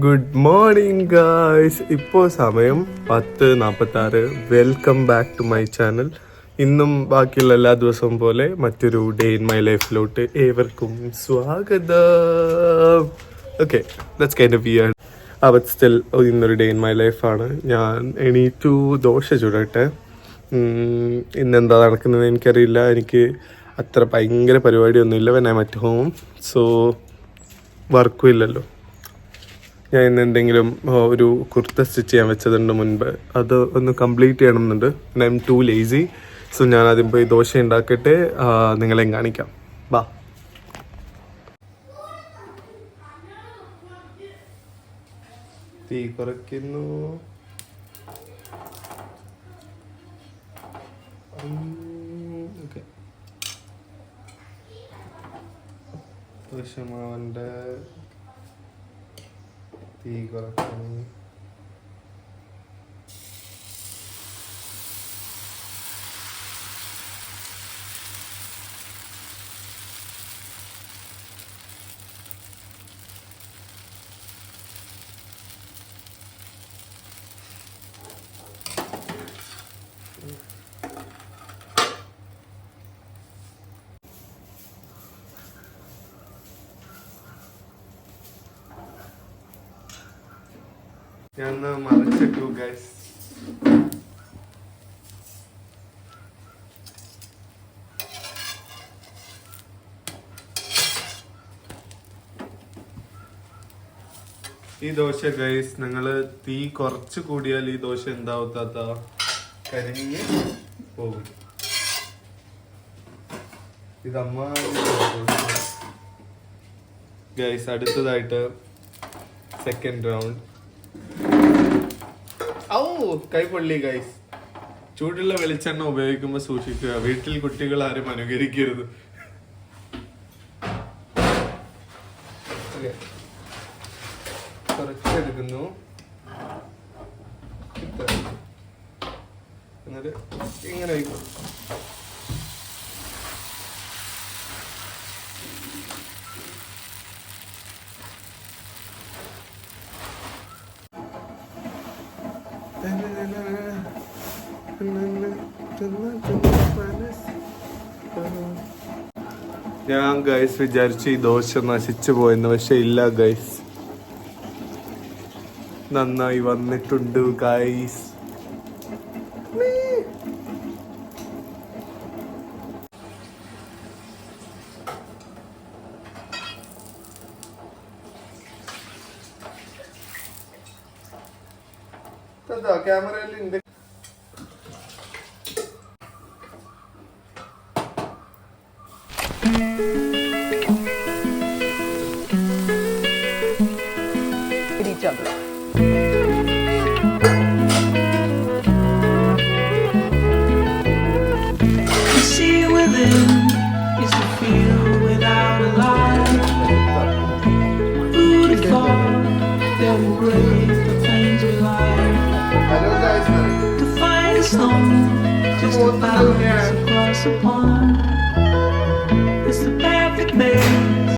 Good morning guys ഇപ്പോൾ സമയം പത്ത് നാൽപ്പത്തി ആറ് welcome back to my channel ഇന്നും ബാക്കിയുള്ള എല്ലാ ദിവസവും പോലെ മറ്റൊരു ഡേ ഇൻ മൈ ലൈഫിലോട്ട് ഏവർക്കും സ്വാഗതം. Okay that's kind of year but still ഇന്നൊരു ഡേ ഇൻ മൈ ലൈഫാണ് ഞാൻ എണീറ്റു ദോശ ചുടട്ടെ. ഇന്ന് ഇന്നെന്താ നടക്കുന്നത് എനിക്കറിയില്ല. എനിക്ക് അത്ര ഭയങ്കര പരിപാടിയൊന്നുമില്ല വെൻ ഐ മറ്റ് ഹോം സോ വർക്കും ഇല്ലല്ലോ. ഞാൻ ഇന്ന് എന്തെങ്കിലും ഒരു കുർത്ത സ്റ്റിച്ച് ചെയ്യാൻ വെച്ചതുണ്ട് മുൻപ് അത് ഒന്ന് കംപ്ലീറ്റ് ചെയ്യണമെന്നുണ്ട്. I am too lazy so ഞാൻ ആദ്യം പോയി ദോശ ഉണ്ടാക്കിയിട്ട് നിങ്ങളെയും നിങ്ങളെ കാണിക്കാം. ബാ. തീ കുറയ്ക്കുന്നു. ദോശമാവന്റെ തീ കുറയ്ക്കണം ഞാൻ മറിച്ചിട്ടു ഗൈസ് ഈ ദോശ ഗൈസ് നിങ്ങൾ തീ കുറച്ച് കൂടിയാൽ ഈ ദോശ എന്താവത്താത്ത കരിഞ്ഞ് പോകും. ഇതമ്മ ഗൈസ് അടുത്തതായിട്ട് സെക്കൻഡ് റൗണ്ട് ഔ കൈ പൊള്ളി ഗൈസ് ചൂടുള്ള വെളിച്ചെണ്ണ ഉപയോഗിക്കുമ്പോൾ സൂക്ഷിക്കുക. വീട്ടിൽ കുട്ടികൾ ആരും അനുകരിക്കരുത്. കുറച്ചെടുക്കുന്നു. എന്നിട്ട് ഇങ്ങനെ വയ്ക്കും ഞാൻ ഗൈസ് വിചാരിച്ചു ഈ ദോശ നശിച്ചു പോയെന്ന് പക്ഷെ ഇല്ല ഗൈസ് നന്നായി വന്നിട്ടുണ്ട് ഗൈസ് ക്യാമറയിൽ ഉണ്ട് with Just a thousand cross upon. It's the perfect man.